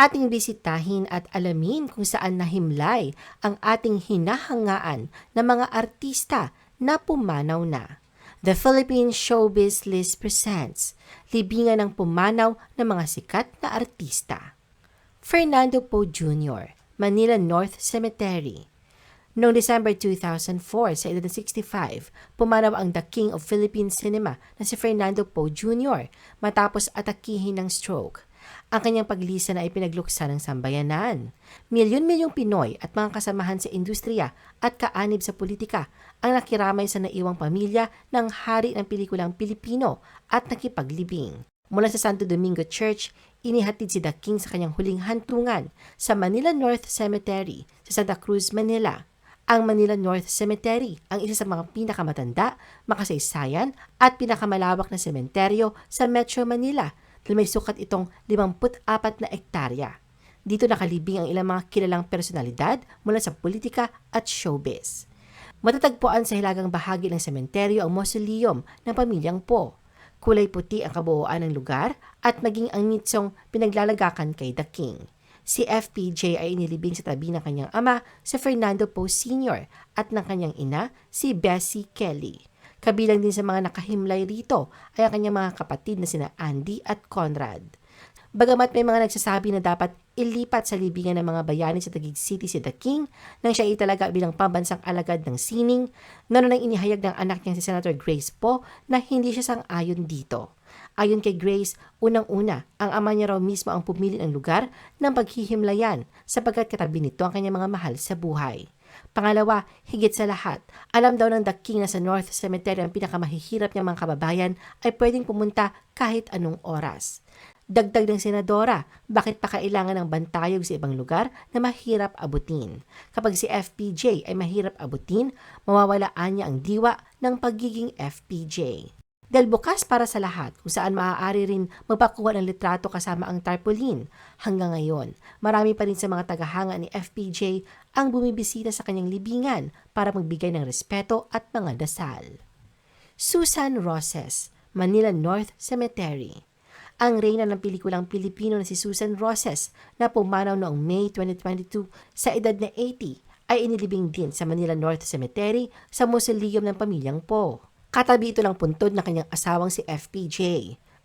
Ating bisitahin at alamin kung saan nahimlay ang ating hinahangaan ng mga artista na pumanaw na. The Philippine Showbiz List presents Libingan ng Pumanaw ng mga sikat na artista. Fernando Poe Jr., Manila North Cemetery. Noong December 2004, sa edad ng 65, pumanaw ang The King of Philippine Cinema na si Fernando Poe Jr. matapos atakihin ng stroke. Ang kanyang paglisa na ay pinagluksa ng sambayanan. Milyon-milyong Pinoy at mga kasamahan sa industriya at kaanib sa politika ang nakiramay sa naiwang pamilya ng hari ng pelikulang Pilipino at nakipaglibing. Mula sa Santo Domingo Church, inihatid si The King sa kanyang huling hantungan sa Manila North Cemetery sa Santa Cruz, Manila. Ang Manila North Cemetery ang isa sa mga pinakamatanda, makasaysayan at pinakamalawak na sementeryo sa Metro Manila dahil may sukat itong 54 na ektarya. Dito nakalibing ang ilang mga kilalang personalidad mula sa politika at showbiz. Matatagpuan sa hilagang bahagi ng sementeryo ang mausoleum ng pamilyang Po. Kulay puti ang kabuuan ng lugar at maging ang nitsong pinaglalagakan kay The King. Si FPJ ay inilibing sa tabi ng kanyang ama, si Fernando Poe Sr. at ng kanyang ina, si Bessie Kelly. Kabilang din sa mga nakahimlay rito ay ang kanyang mga kapatid na sina Andy at Conrad. Bagamat may mga nagsasabi na dapat ilipat sa libingan ng mga bayani sa Taguig City si The King nang siya italaga bilang pambansang alagad ng sining, nanon ang inihayag ng anak niya si Senator Grace Po na hindi siya sang-ayon dito. Ayon kay Grace, unang-una, ang ama niya raw mismo ang pumili ng lugar ng paghihimlayan sapagkat katabi nito ang kanyang mga mahal sa buhay. Pangalawa, higit sa lahat, alam daw ng The King na sa North Cemetery ang pinakamahihirap niyang mga kababayan ay pwedeng pumunta kahit anong oras. Dagdag ng senadora, bakit pa kailangan ng bantayog sa ibang lugar na mahirap abutin? Kapag si FPJ ay mahirap abutin, mawawalaan niya ang diwa ng pagiging FPJ. Dahil bukas para sa lahat kung saan maaari rin magpakuha ng litrato kasama ang tarpaulin. Hanggang ngayon, marami pa rin sa mga tagahanga ni FPJ ang bumibisita sa kanyang libingan para magbigay ng respeto at mga dasal. Susan Roses, Manila North Cemetery ang reyna ng pelikulang Pilipino na si Susan Roses na pumanaw noong May 2022 sa edad na 80 ay inilibing din sa Manila North Cemetery sa mausoleum ng pamilyang Po. Katabi ito ng puntod ng kanyang asawang si FPJ.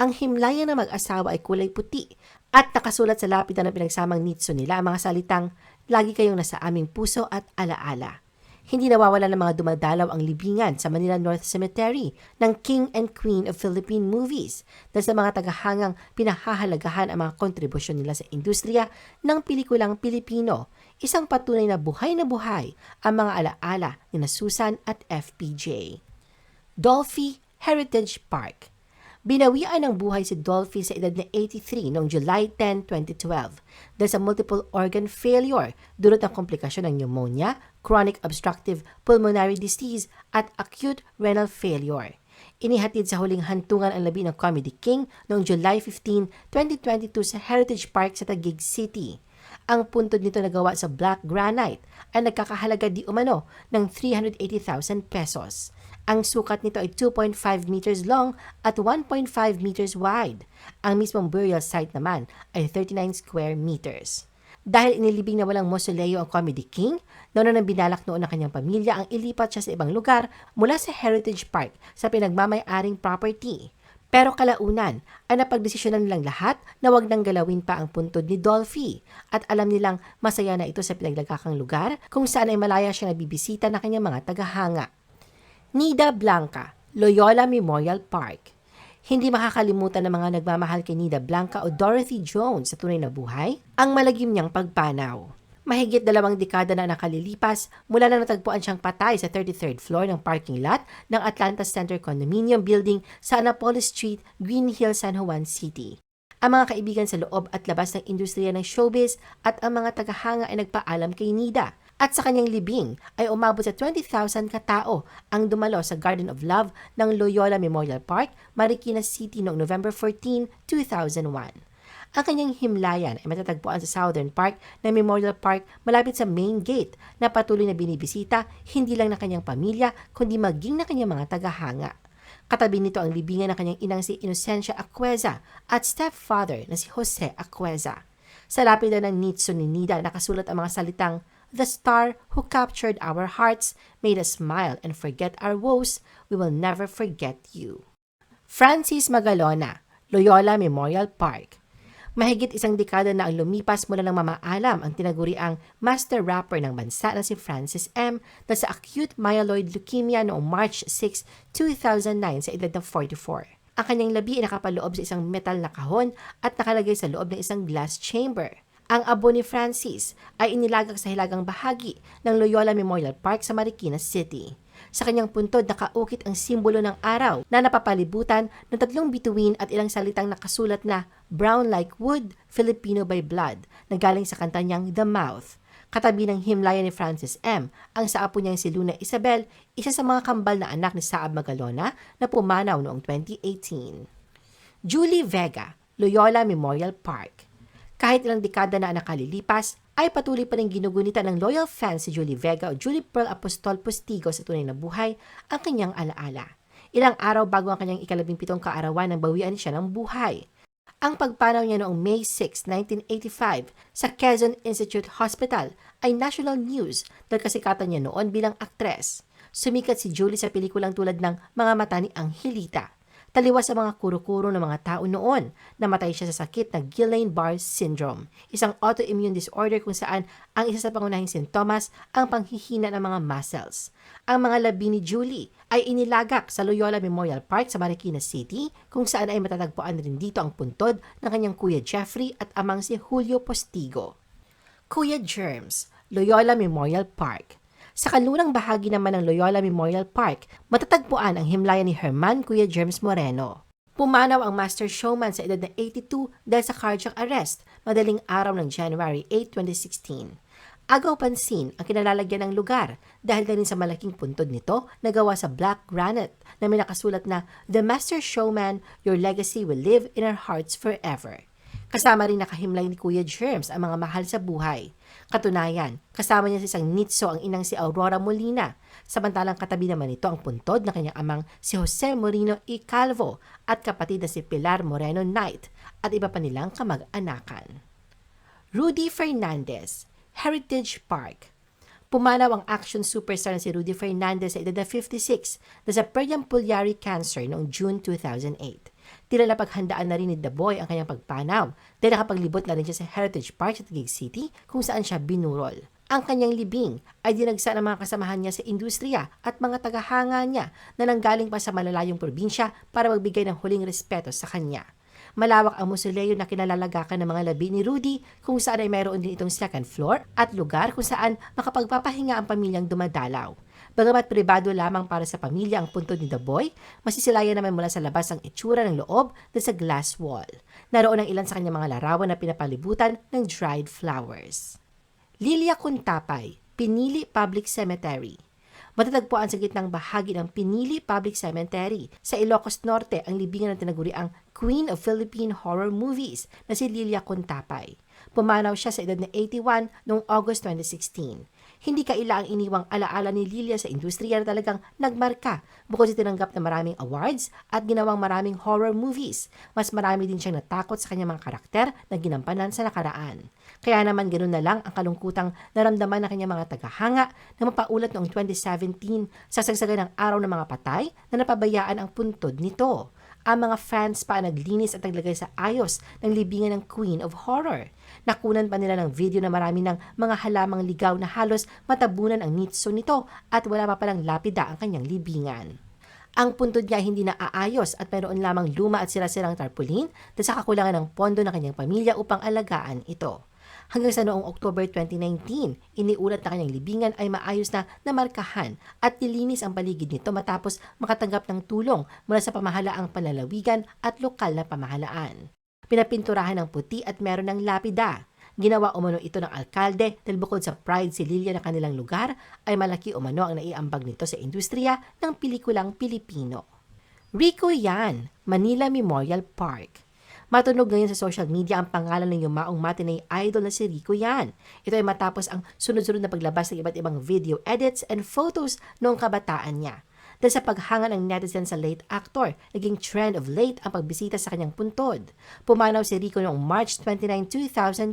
Ang himlayan ng mag-asawa ay kulay puti at nakasulat sa lapidan ng pinagsamang nitso nila ang mga salitang, Lagi kayong nasa aming puso at alaala. Hindi nawawala ng mga dumadalaw ang libingan sa Manila North Cemetery ng King and Queen of Philippine Movies dahil sa mga tagahangang pinahahalagahan ang mga kontribusyon nila sa industriya ng pelikulang Pilipino. Isang patunay na buhay na buhay ang mga alaala ni na Susan at FPJ. Dolphy Heritage Park Binawian ng buhay si Dolphy sa edad na 83 noong July 10, 2012 dahil sa multiple organ failure dulot ng komplikasyon ng pneumonia, chronic obstructive pulmonary disease at acute renal failure. Inihatid sa huling hantungan ang labi ng Comedy King noong July 15, 2022 sa Heritage Park sa Taguig City. Ang puntod nito nagawa sa black granite ay nagkakahalaga di umano ng 380,000 pesos. Ang sukat nito ay 2.5 meters long at 1.5 meters wide. Ang mismong burial site naman ay 39 square meters. Dahil inilibing na walang mausoleo ang Comedy King, nauna nang binalak noon ng kanyang pamilya ang ilipat siya sa ibang lugar mula sa Heritage Park sa pinagmamay-aring property. Pero kalaunan ay napagdesisyonan nilang lahat na wag nang galawin pa ang puntod ni Dolphy at alam nilang masaya na ito sa pinaglagakang lugar kung saan ay malaya siya nabibisita ng kanyang mga tagahanga. Nida Blanca, Loyola Memorial Park. Hindi makakalimutan ng mga nagmamahal kay Nida Blanca o Dorothy Jones sa tunay na buhay ang malagim niyang pagpanaw. Mahigit dalawang dekada na nakalilipas mula na natagpuan siyang patay sa 33rd floor ng parking lot ng Atlanta Center Condominium Building sa Annapolis Street, Green Hill, San Juan City. Ang mga kaibigan sa loob at labas ng industriya ng showbiz at ang mga tagahanga ay nagpaalam kay Nida at sa kanyang libing ay umabot sa 20,000 katao ang dumalo sa Garden of Love ng Loyola Memorial Park, Marikina City noong November 14, 2001. Ang kanyang himlayan ay matatagpuan sa Southern Park ng Memorial Park malapit sa main gate na patuloy na binibisita hindi lang ng kanyang pamilya kundi maging ng kanyang mga tagahanga. Katabi nito ang libingan ng kanyang inang si Inocencia Aqueza at stepfather na si Jose Aqueza. Sa lapida ng Nitso ni Nida nakasulat ang mga salitang The star who captured our hearts, made us smile and forget our woes, we will never forget you. Francis Magalona, Loyola Memorial Park. Mahigit isang dekada na ang lumipas mula ng mamaalam ang tinaguriang master rapper ng bansa na si Francis M. na sa acute myeloid leukemia noong March 6, 2009 sa edad ng 44. Ang kanyang labi ay nakapaloob sa isang metal na kahon at nakalagay sa loob ng isang glass chamber. Ang abo ni Francis ay inilagak sa hilagang bahagi ng Loyola Memorial Park sa Marikina City. Sa kanyang puntod nakaukit ang simbolo ng araw na napapalibutan ng tatlong bituin at ilang salitang nakasulat na Brown like wood, Filipino by blood na galing sa kanta niyang The Mouth. Katabi ng himlaya ni Francis M. ang sa apo niyang si Luna Isabel, isa sa mga kambal na anak ni Saab Magalona na pumanaw noong 2018. Julie Vega, Loyola Memorial Park. Kahit ilang dekada na nakalilipas, ay patuloy pa rin ginugunita ng loyal fans si Julie Vega o Julie Pearl Apostol Postigo sa tunay na buhay ang kanyang alaala. Ilang araw bago ang kanyang ikalabing pitong kaarawan nang bawian siya ng buhay. Ang pagpanaw niya noong May 6, 1985 sa Quezon Institute Hospital ay national news dahil kasikatan niya noon bilang aktres. Sumikat si Julie sa pelikulang tulad ng Mga Mata ni Angelita. Taliwas sa mga kuro-kuro ng mga tao noon. Namatay siya sa sakit na Guillain-Barré syndrome, isang autoimmune disorder kung saan ang isa sa pangunahing sintomas ang panghihina ng mga muscles. Ang mga labi ni Julie ay inilagak sa Loyola Memorial Park sa Marikina City kung saan ay matatagpuan rin dito ang puntod ng kanyang kuya Jeffrey at amang si Julio Postigo. Kuya Germs, Loyola Memorial Park. Sa kanlurang bahagi naman ng Loyola Memorial Park, matatagpuan ang himlaya ni Herman Kuya James Moreno. Pumanaw ang master showman sa edad na 82 dahil sa cardiac arrest madaling araw ng January 8, 2016. Agaw pansin ang kinalalagyan ng lugar dahil na rin sa malaking puntod nito na gawa sa black granite na may nakasulat na The Master Showman, Your Legacy Will Live in Our Hearts Forever. Kasama rin nakahimlay ni Kuya Germs ang mga mahal sa buhay. Katunayan, kasama niya sa isang nitso ang inang si Aurora Molina, samantalang katabi naman nito ang puntod na kanyang amang si Jose Moreno E. Calvo at kapatid na si Pilar Moreno Knight at iba pa nilang kamag-anakan. Rudy Fernandez, Heritage Park. Pumanaw ang action superstar na si Rudy Fernandez sa edad na 56 na sa periampullary cancer noong June 2008. Tila na paghandaan na rin ni The Boy ang kanyang pagpanaw dahil nakapaglibot na rin siya sa Heritage Park sa Taguig City kung saan siya binurol. Ang kanyang libing ay dinagsa ng mga kasamahan niya sa industriya at mga tagahanga niya na nanggaling pa sa malalayong probinsya para magbigay ng huling respeto sa kanya. Malawak ang musoleo na kinalalagakan ng mga labi ni Rudy kung saan ay mayroon din itong second floor at lugar kung saan makapagpapahinga ang pamilyang dumadalaw. Bagamat pribado lamang para sa pamilya ang puntod ni The Boy, masisilayan naman mula sa labas ang itsura ng loob na sa glass wall. Naroon ang ilan sa kanyang mga larawan na pinapalibutan ng dried flowers. Lilia Kuntapay, Pinili Public Cemetery Matatagpuan sa gitnang bahagi ng Pinili Public Cemetery sa Ilocos Norte ang libingan ng tinaguriang Queen of Philippine Horror Movies na si Lilia Contapay. Pumanaw siya sa edad na 81 noong August 2016. Hindi kaila ang iniwang alaala ni Lilia sa industriya na talagang nagmarka bukod sa tinanggap na maraming awards at ginawang maraming horror movies. Mas marami din siyang natakot sa kanyang mga karakter na ginampanan sa nakaraan. Kaya naman ganoon na lang ang kalungkutang naramdaman ng kanyang mga tagahanga na mapaulat noong 2017 sa sagsagan ng araw ng mga patay na napabayaan ang puntod nito. Ang mga fans pa naglinis at naglagay sa ayos ng libingan ng Queen of Horror. Nakunan pa nila ng video na marami ng mga halamang ligaw na halos matabunan ang nitso nito at wala pa palang lapida ang kanyang libingan. Ang puntod niya hindi na aayos at mayroon lamang luma at sira-sirang tarpaulin dahil sa kakulangan ng pondo ng kanyang pamilya upang alagaan ito. Hanggang sa noong October 2019, iniulat na kanyang libingan ay maayos na namarkahan at nilinis ang paligid nito matapos makatanggap ng tulong mula sa pamahalaang panlalawigan at lokal na pamahalaan. Pinapinturahan ng puti at meron ng lapida. Ginawa umano ito ng alkalde dahil bukod sa pride si Lilia na kanilang lugar, ay malaki umano ang naiambag nito sa industriya ng pelikulang Pilipino. Rico Yan, Manila Memorial Park. Matunog ngayon sa social media ang pangalan ng yumaong matinee idol na si Rico Yan. Ito ay matapos ang sunod-sunod na paglabas ng iba't ibang video edits and photos noong kabataan niya. Dahil sa paghanga ng netizen sa late actor, naging trend of late ang pagbisita sa kanyang puntod. Pumanaw si Rico noong March 29,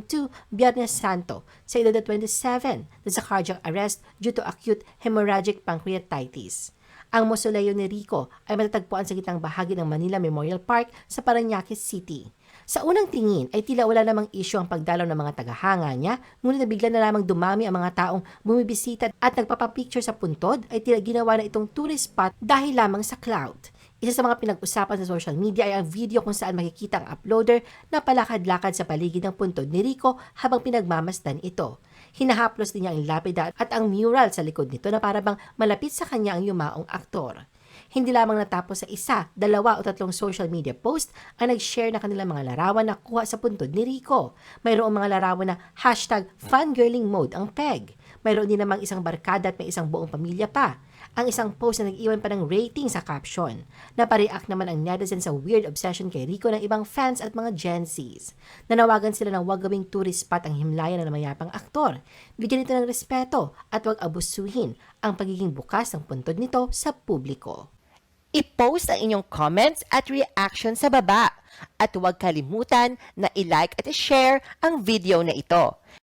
2002, Biyernes Santo, sa edad na 27 dahil sa cardiac arrest due to acute hemorrhagic pancreatitis. Ang mausoleo ni Rico ay matatagpuan sa gitnang bahagi ng Manila Memorial Park sa Parañaque City. Sa unang tingin ay tila wala namang isyu ang pagdalaw ng mga tagahanga niya, ngunit bigla na lamang dumami ang mga taong bumibisita at nagpapapicture sa puntod ay tila ginawa na itong tourist spot dahil lamang sa cloud. Isa sa mga pinag-usapan sa social media ay ang video kung saan makikita ang uploader na palakad-lakad sa paligid ng puntod ni Rico habang pinagmamasdan ito. Hinahaplos din niya ang lapida at ang mural sa likod nito na parabang malapit sa kanya ang yumaong aktor. Hindi lamang natapos sa isa, dalawa o tatlong social media post ang nag-share na kanilang mga larawan na kuha sa puntod ni Rico. Mayroong mga larawan na hashtag fangirling mode ang peg. Mayroon din namang isang barkada at may isang buong pamilya pa. Ang isang post na nag-iwan pa ng rating sa caption. Napareact naman ang netizen sa weird obsession kay Rico ng ibang fans at mga Gen Zs. Nanawagan sila ng wag gawing tourist spot ang himlayan ng mayapang aktor. Bigyan ito ng respeto at wag abusuhin ang pagiging bukas ng puntod nito sa publiko. I-post ang inyong comments at reaction sa baba. At huwag kalimutan na i-like at i-share ang video na ito.